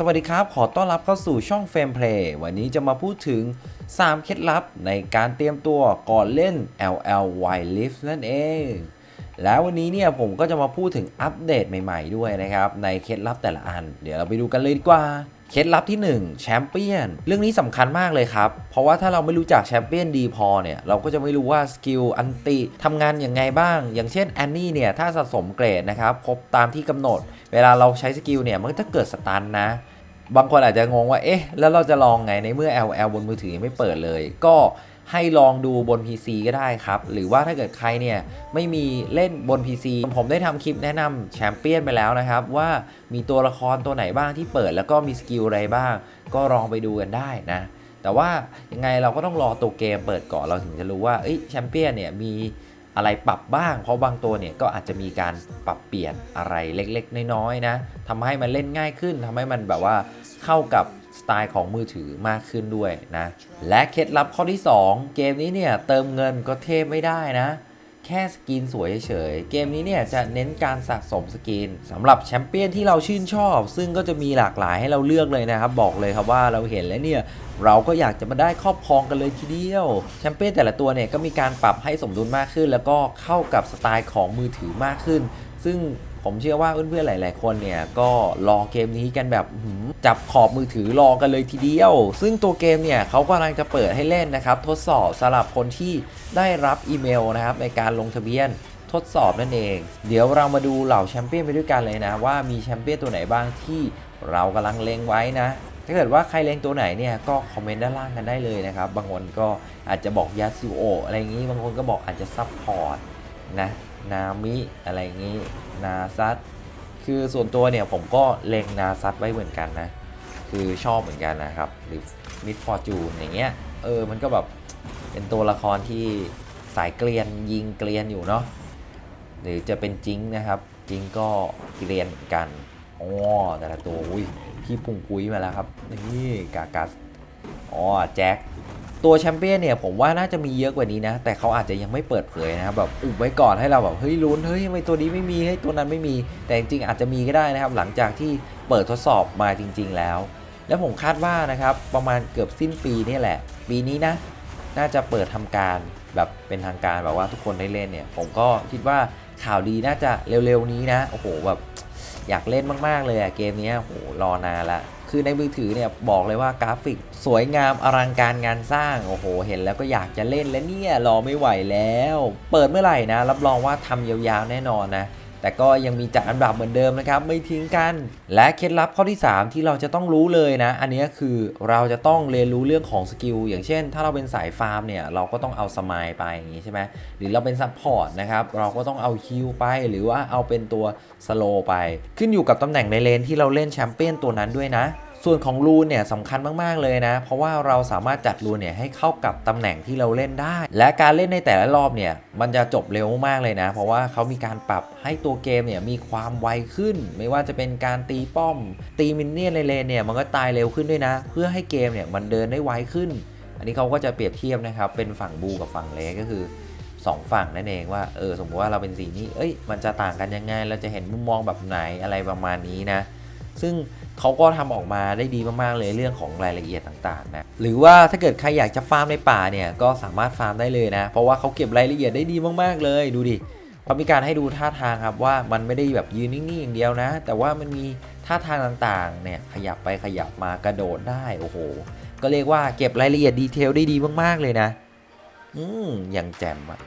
สวัสดีครับ ขอต้อนรับเข้าสู่ช่องเฟรมเพลย์วันนี้จะมาพูดถึง 3 เคล็ดลับในการเตรียมตัวก่อนเล่น LL Wild Rift นั่นเอง แล้ววันนี้เนี่ยผมก็จะมาพูดถึงอัปเดตใหม่ ๆ ด้วยนะครับ ในเคล็ดลับแต่ละอัน เดี๋ยวเราไปดูกันเลยดีกว่า เคล็ดลับที่ 1 แชมเปี้ยน เรื่องนี้สำคัญมากเลยครับ เพราะว่าถ้าเราไม่รู้จักแชมเปี้ยนดีพอเนี่ย เราก็จะไม่รู้ว่าสกิลอันติทำงานอย่างไงบ้าง อย่างเช่นแอนนี่เนี่ย ถ้าสะสมเกรดนะครับ ครบตามที่กำหนด เวลาเราใช้สกิลเนี่ย มันก็จะเกิดสตันนะ บางคนอาจจะงงว่า เอ๊ะ แล้วเราจะลองไงในเมื่อ LL บนมือถือยังไม่เปิดเลย ก็ ให้ลองดูบน PC ก็ได้ครับ หรือว่าถ้าเกิดใครเนี่ยไม่มีเล่นบน PC ผมได้ทำคลิปแนะนำแชมเปี้ยนไปแล้วนะครับ ว่ามีตัวละครตัวไหนบ้างที่เปิดแล้วก็มีสกิลอะไรบ้าง ก็ลองไปดูกันได้นะ แต่ว่ายังไงเราก็ต้องรอตัวเกมเปิดก่อนเราถึงจะรู้ว่าเอ้แชมเปี้ยนเนี่ยมีอะไรปรับบ้าง เพราะบางตัวเนี่ยก็อาจจะมีการปรับเปลี่ยนอะไรเล็กๆ น้อยๆนะทำให้มันเล่นง่ายขึ้นทำให้มันแบบว่าเข้ากับ สไตล์ของมือถือมากขึ้นด้วยนะ และเคล็ดลับข้อที่ 2 เกมนี้เนี่ยเติมเงินก็เทพไม่ได้นะ แค่สกินสวยเฉยเกมนี้เนี่ยจะเน้นการสะสมสกินสำหรับแชมเปี้ยนที่เราชื่นชอบ ซึ่งก็จะมีหลากหลายให้เราเลือกเลยนะครับ บอกเลยครับว่าเราเห็นแล้วเนี่ยเราก็อยากจะมาได้ครอบครองกันเลยทีเดียว แชมเปี้ยนแต่ละตัวเนี่ยก็มีการปรับให้สมดุลมากขึ้น แล้วก็เข้ากับสไตล์ของมือถือมากขึ้น ซึ่ง ผมเชื่อว่าเพื่อนๆหลาย ๆ คนเนี่ยก็รอเกมนี้กันแบบจับขอบมือถือรอกันเลยทีเดียว ซึ่งตัวเกมเนี่ยเขากำลังจะเปิดให้เล่นนะครับ ทดสอบสำหรับคนที่ได้รับอีเมลนะครับในการลงทะเบียนทดสอบนั่นเอง เดี๋ยวเรามาดูเหล่าแชมเปี้ยนไปด้วยกันเลยนะ ว่ามีแชมเปี้ยนตัวไหนบ้างที่เรากำลังเล็งไว้นะถ้าเกิดว่าใครเล็งตัวไหนเนี่ยก็คอมเมนต์ด้านล่างกันได้เลยนะครับ บางคนก็อาจจะบอกยาซูโออะไรอย่างนี้ บางคนก็บอกอาจจะซับพอร์ตนะ นามิอะไรอย่างนี้นาซัตคือส่วนตัวเนี่ยผมก็เล็งนาซัตไว้เหมือนกันนะ คือชอบเหมือนกันนะครับ หรือมิดฟอร์จูนอย่างเงี้ยเออมันก็แบบเป็นตัวละครที่สายเกลียนยิงเกลียนอยู่เนาะหรือจะเป็นจิงนะครับจิงก็เกลียนเหมือนกันอ๋อแต่ละตัวอุ้ยพี่พุงคุยมาแล้วครับนี่กากัสอ๋อแจ็ค ตัวแชมเปี้ยนเนี่ยผมว่าน่าจะมีเยอะกว่านี้นะ แต่เขาอาจจะยังไม่เปิดเผยนะครับแบบอุบไว้ก่อนให้เราแบบเฮ้ยลุ้นเฮ้ยทำไมตัวนี้ไม่มีเฮ้ยตัวนั้นไม่มี แต่จริงๆอาจจะมีก็ได้นะครับ หลังจากที่เปิดทดสอบมาจริง ๆ แล้ว แล้วผมคาดว่านะครับประมาณเกือบสิ้นปีนี่แหละ ปีนี้นะ น่าจะเปิดทำการแบบเป็นทางการแบบว่าทุกคนได้เล่นเนี่ย ผมก็คิดว่าข่าวดีน่าจะเร็วๆนี้นะโอ้โหแบบอยากเล่นมากๆเลยอะเกมนี้โอ้โหรอนานละ คือในมือถือเนี่ยบอกเลยว่ากราฟิก สวยงามอลังการงานสร้าง โอ้โห เห็นแล้วก็อยากจะเล่นแล้วเนี่ยรอไม่ไหวแล้ว เปิดเมื่อไหร่นะ รับรองว่าทำยาวๆแน่นอนนะ แต่ก็ยังมีจัดอันดับเหมือนเดิมนะครับไม่ทิ้งกัน และเคล็ดลับข้อที่ 3 ที่เราจะต้องรู้เลยนะ อันนี้คือเราจะต้องเรียนรู้เรื่องของสกิลอย่างเช่น ถ้าเราเป็นสายฟาร์มเนี่ยเราก็ต้องเอาสมายไปอย่างนี้ใช่ไหมหรือเราเป็นซัพพอร์ตนะครับเราก็ต้องเอาฮิลไป หรือว่าเอาเป็นตัวสโลไป ขึ้นอยู่กับตำแหน่งในเลนที่เราเล่นแชมเปี้ยนตัวนั้นด้วยนะ ส่วนของรูนเนี่ยสำคัญมาก ๆ เลยนะ เพราะว่าเราสามารถจัดรูนเนี่ยให้เข้ากับตำแหน่งที่เราเล่นได้ และการเล่นในแต่ละรอบเนี่ยมันจะจบเร็วมากเลยนะ เพราะว่าเขามีการปรับให้ตัวเกมเนี่ยมีความไวขึ้น ไม่ว่าจะเป็นการตีป้อม ตีมินเนี่ยนในเลนเนี่ยมันก็ตายเร็วขึ้นด้วยนะ เพื่อให้เกมเนี่ยมันเดินได้ไวขึ้น อันนี้เขาก็จะเปรียบเทียบนะครับเป็นฝั่งบูกับฝั่งเลก็คือสองฝั่งนั่นเองว่าเออสมมติว่าเราเป็นสีนี้เอ้ยมันจะต่างกันยังไงเราจะเห็นมุมมองแบบไหนอะไรประมาณนี้นะซึ่ง เขาก็ทำออกมาได้ดีมาก ๆ เลยเรื่องของรายละเอียดต่าง ๆ นะ หรือว่าถ้าเกิดใครอยากจะฟาร์มในป่าเนี่ย ก็สามารถฟาร์มได้เลยนะ เพราะว่าเขาเก็บรายละเอียดได้ดีมาก ๆ เลย ดูดิเขามีการให้ดูท่าทางครับว่ามันไม่ได้แบบยืนนิ่ง ๆ อย่างเดียวนะ แต่ว่ามันมีท่าทางต่าง ๆ เนี่ย ขยับไปขยับมากระโดดได้ โอ้โห ก็เรียกว่าเก็บรายละเอียดดีเทลได้ดีมาก ๆ เลยนะ อืมอย่างแจ่มอะ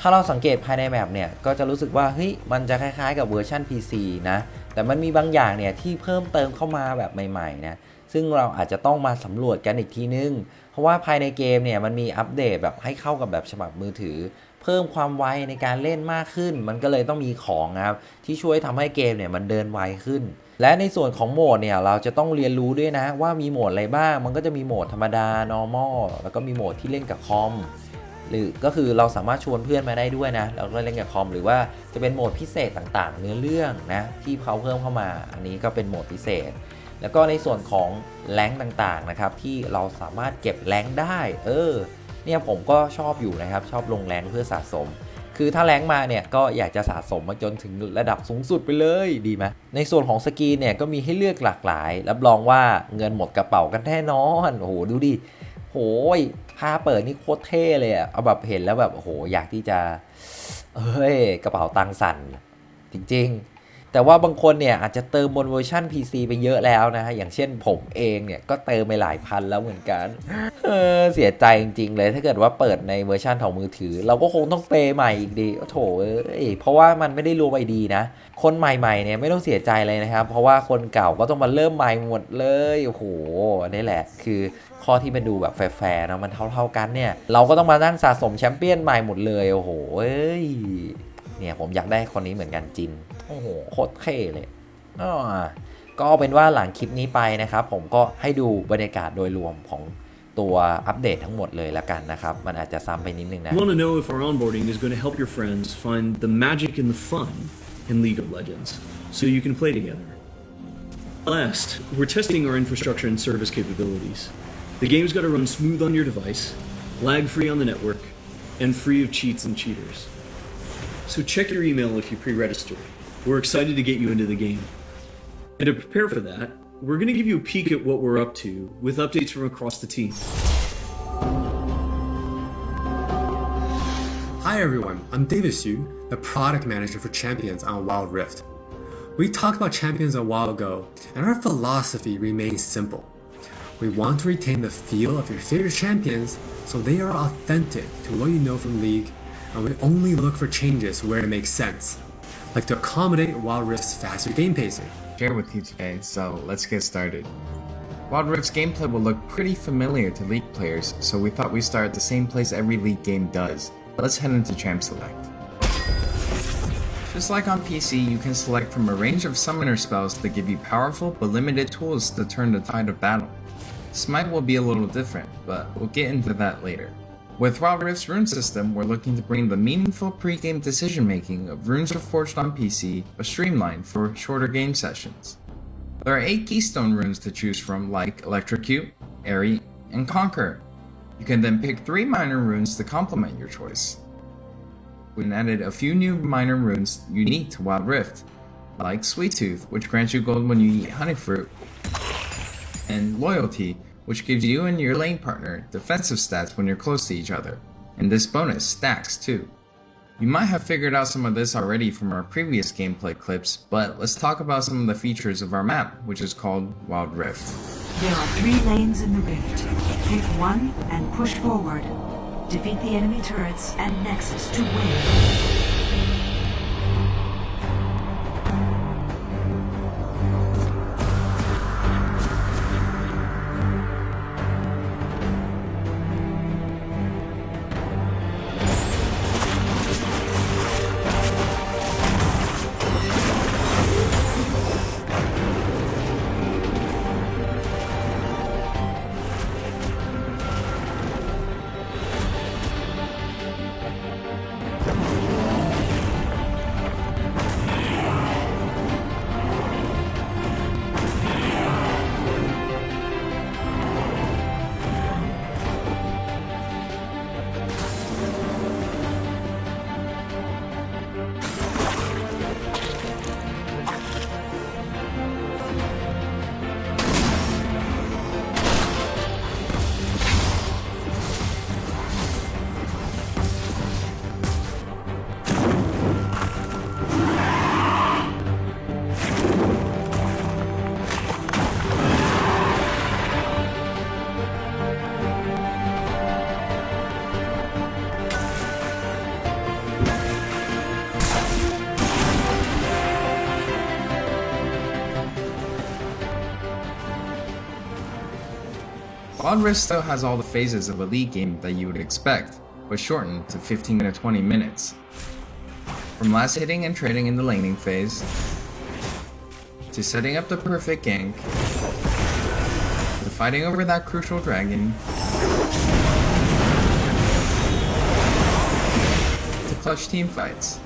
ถ้าเราสังเกตภายในแมปเนี่ย ก็จะรู้สึกว่า เฮ้ย มันจะคล้ายๆกับเวอร์ชัน PC นะ แต่มันมีบางอย่างเนี่ยที่เพิ่มเติมเข้ามาแบบใหม่ๆนะซึ่งเราอาจจะต้องมาสำรวจกันอีกทีนึง เพราะว่าภายในเกมเนี่ยมันมีอัปเดตแบบให้เข้ากับแบบฉบับมือถือ เพิ่มความไวในการเล่นมากขึ้น มันก็เลยต้องมีของครับที่ช่วยทำให้เกมเนี่ยมันเดินไวขึ้น และในส่วนของโหมดเนี่ยเราจะต้องเรียนรู้ด้วยนะว่ามีโหมดอะไรบ้าง มันก็จะมีโหมดธรรมดา normal แล้วก็มีโหมดที่เล่นกับคอม หรือก็คือเราสามารถชวนเพื่อนมาได้ด้วยนะแล้วก็เล่นกับคอมหรือว่าจะเป็นโหมดพิเศษต่างๆ เนื้อเรื่องนะที่เขาเพิ่มเข้ามา อันนี้ก็เป็นโหมดพิเศษ แล้วก็ในส่วนของแรงต่างๆนะครับที่เราสามารถเก็บแรงได้ เออเนี่ยผมก็ชอบอยู่นะครับชอบลงแรงเพื่อสะสม คือถ้าแรงมาเนี่ยก็อยากจะสะสมมาจนถึงระดับสูงสุดไปเลยดีไหมในส่วนของสกีเนี่ยก็มีให้เลือกหลากหลายรับรองว่าเงินหมดกระเป๋ากันแน่นอนโอ้โหดูดิ โหยผ้าเปิดนี่โคตรเท่เลยอะเอาแบบเห็นแล้วแบบโอ้โหอยากที่จะเฮ้ยกระเป๋าตังค์สั่นจริงๆ แต่ว่าบางคนเนี่ยอาจจะเติมบนเวอร์ชัน PC ไปเยอะแล้วนะฮะ อย่างเช่นผมเองเนี่ยก็เติมไปหลายพันแล้วเหมือนกันเออเสียใจจริงๆเลย ถ้าเกิดว่าเปิดในเวอร์ชันของมือถือ เราก็คงต้องเปย์ใหม่อีกดีโอ้โถเอ้ยเพราะว่ามันไม่ได้รวมไอดีนะ คนใหม่ๆเนี่ยไม่ต้องเสียใจเลยนะครับ เพราะว่าคนเก่าก็ต้องมาเริ่มใหม่หมดเลยโอ้โหนี่แหละ คือข้อที่มันดูแบบแฟร์ๆนะมันเท่า ๆกันเนี่ย เราก็ต้องมานั่งสะสมแชมเปี้ยนใหม่หมดเลยโอ้โหเอ้ยเนี่ยผมอยากได้คนนี้เหมือนกันจินโอ้โหโคตรเท่เลยอ่าก็เป็นว่าหลังคลิปนี้ไปนะครับ ผมก็ให้ดูบรรยากาศโดยรวมของตัวอัปเดตทั้งหมดเลยละกันนะครับ มันอาจจะซ้ำไปนิดนึงนะ want to know if our onboarding is going to help your friends find the magic and the fun in League of Legends so you can play together. Last, we're testing our infrastructure and service capabilities. The game's got to run smooth on your device, lag free on the network, and free of cheats and cheaters. So check your email if you pre register. We're excited to get you into the game. And to prepare for that, we're going to give you a peek at what we're up to with updates from across the team. Hi everyone, I'm David Xu, the product manager for Champions on Wild Rift. We talked about Champions a while ago, and our philosophy remains simple. We want to retain the feel of your favorite champions so they are authentic to what you know from League, and we only look for changes where it makes sense, like to accommodate Wild Rift's faster game pacing. share with you today, so let's get started. Wild Rift's gameplay will look pretty familiar to League players, so we thought we'd start at the same place every League game does. Let's head into Champ Select. Just like on PC, you can select from a range of summoner spells that give you powerful but limited tools to turn the tide of battle. Smite will be a little different, but we'll get into that later. With Wild Rift's rune system, we're looking to bring the meaningful pre-game decision making of runes of reforged on PC, but streamlined for shorter game sessions. There are 8 keystone runes to choose from like Electrocute, Airy, and Conquer. You can then pick 3 minor runes to complement your choice. We added a few new minor runes unique to Wild Rift, like Sweet Tooth, which grants you gold when you eat honey fruit, and Loyalty, which gives you and your lane partner defensive stats when you're close to each other. And this bonus stacks too. You might have figured out some of this already from our previous gameplay clips, but let's talk about some of the features of our map, which is called Wild Rift. There are three lanes in the rift. Pick one and push forward. Defeat the enemy turrets and Nexus to win. Wild still has all the phases of a league game that you would expect, but shortened to 15 to 20 minutes. From last hitting and trading in the laning phase, to setting up the perfect gank, to fighting over that crucial dragon, to clutch team fights.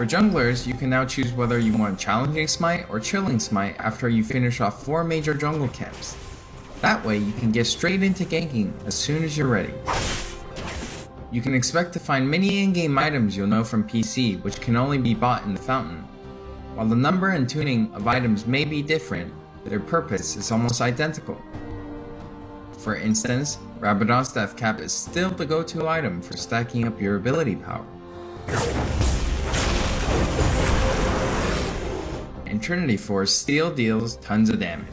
For junglers, you can now choose whether you want challenging smite or chilling smite after you finish off four major jungle camps. That way, you can get straight into ganking as soon as you're ready. You can expect to find many in-game items you'll know from PC, which can only be bought in the fountain. While the number and tuning of items may be different, their purpose is almost identical. For instance, Rabadon's Death Cap is still the go-to item for stacking up your ability power. And Trinity Force still deals tons of damage.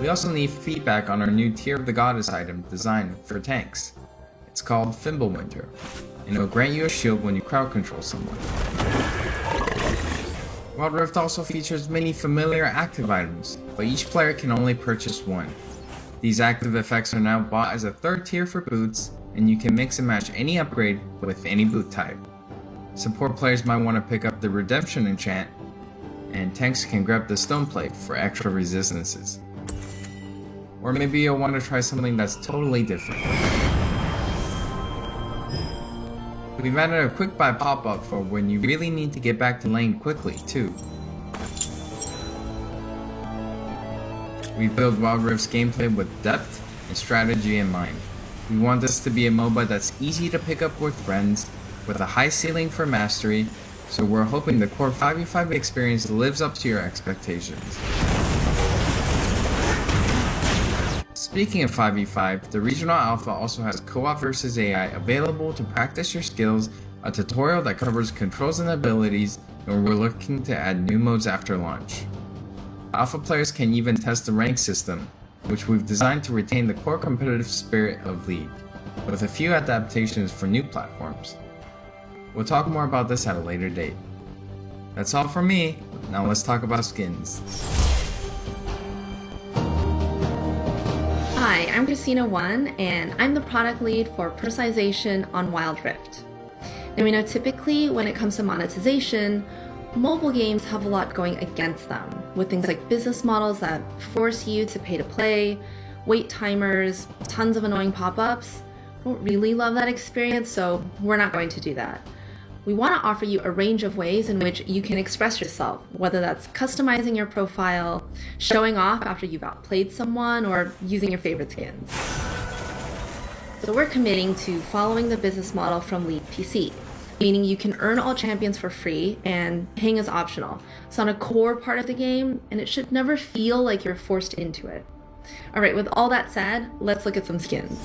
We also need feedback on our new Tier of the Goddess item designed for tanks. It's called Fimbulwinter, and it will grant you a shield when you crowd control someone. Wild Rift also features many familiar active items, but each player can only purchase one. These active effects are now bought as a third tier for boots, and you can mix and match any upgrade with any boot type. Support players might want to pick up the Redemption enchant, and tanks can grab the Stone Plate for extra resistances. Or maybe you'll want to try something that's totally different. We've added a quick buy pop-up for when you really need to get back to lane quickly, too. We build Wild Rift's gameplay with depth and strategy in mind. We want this to be a MOBA that's easy to pick up with friends, with a high ceiling for mastery, so we're hoping the core 5v5 experience lives up to your expectations. Speaking of 5v5, the Regional Alpha also has Co-op versus AI available to practice your skills, a tutorial that covers controls and abilities, and we're looking to add new modes after launch. Alpha players can even test the rank system, which we've designed to retain the core competitive spirit of League, with a few adaptations for new platforms. We'll talk more about this at a later date. That's all from me, now let's talk about skins. Hi, I'm Christina One, and I'm the product lead for personalization on Wild Rift. And we know typically when it comes to monetization, mobile games have a lot going against them, with things like business models that force you to pay to play, wait timers, tons of annoying pop ups. Don't really love that experience, so we're not going to do that. We want to offer you a range of ways in which you can express yourself, whether that's customizing your profile, showing off after you've outplayed someone, or using your favorite skins. So we're committing to following the business model from League PC, meaning you can earn all champions for free and paying is optional. It's not a core part of the game, and it should never feel like you're forced into it. All right, with all that said, let's look at some skins.